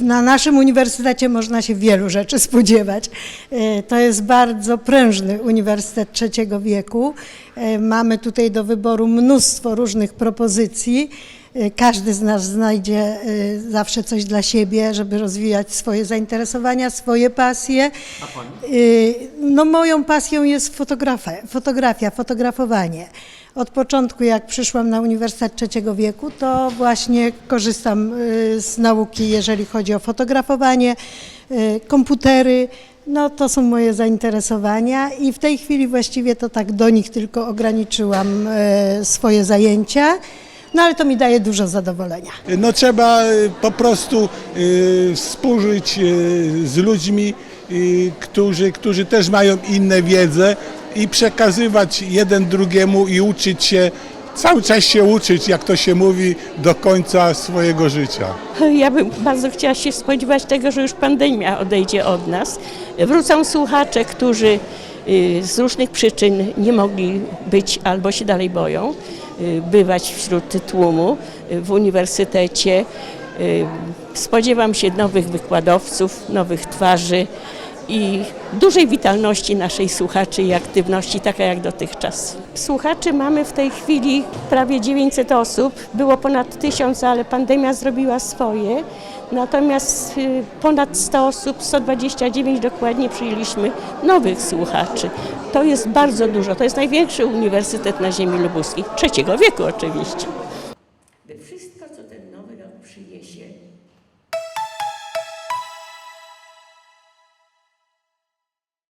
Na naszym uniwersytecie można się wielu rzeczy spodziewać. E, To jest bardzo prężny uniwersytet trzeciego wieku. E, Mamy tutaj do wyboru mnóstwo różnych propozycji. E, Każdy z nas znajdzie e, zawsze coś dla siebie, żeby rozwijać swoje zainteresowania, swoje pasje. Y, No moją pasją jest fotografia, fotografia, fotografowanie. Od początku, jak przyszłam na Uniwersytet Trzeciego Wieku, to właśnie korzystam y, z nauki, jeżeli chodzi o fotografowanie, y, komputery. No to są moje zainteresowania i w tej chwili właściwie to tak do nich tylko ograniczyłam y, swoje zajęcia. No ale to mi daje dużo zadowolenia. No trzeba y, po prostu y, współżyć y, z ludźmi, y, którzy, którzy też mają inne wiedzę i przekazywać jeden drugiemu i uczyć się, cały czas się uczyć, jak to się mówi, do końca swojego życia. Ja bym bardzo chciała się spodziewać tego, że już pandemia odejdzie od nas. Wrócą słuchacze, którzy z różnych przyczyn nie mogli być albo się dalej boją y, bywać wśród tłumu y, w uniwersytecie. Y, Spodziewam się nowych wykładowców, nowych twarzy i dużej witalności naszej słuchaczy i aktywności, taka jak dotychczas. Słuchaczy mamy w tej chwili prawie 900 osób, było ponad 1000, ale pandemia zrobiła swoje. Natomiast y, ponad 100 osób, 129 dokładnie przyjęliśmy nowych słuchaczy. To jest bardzo dużo, to jest największy uniwersytet na ziemi lubuskiej, trzeciego wieku oczywiście. By wszystko, co ten nowy rok przyniesie,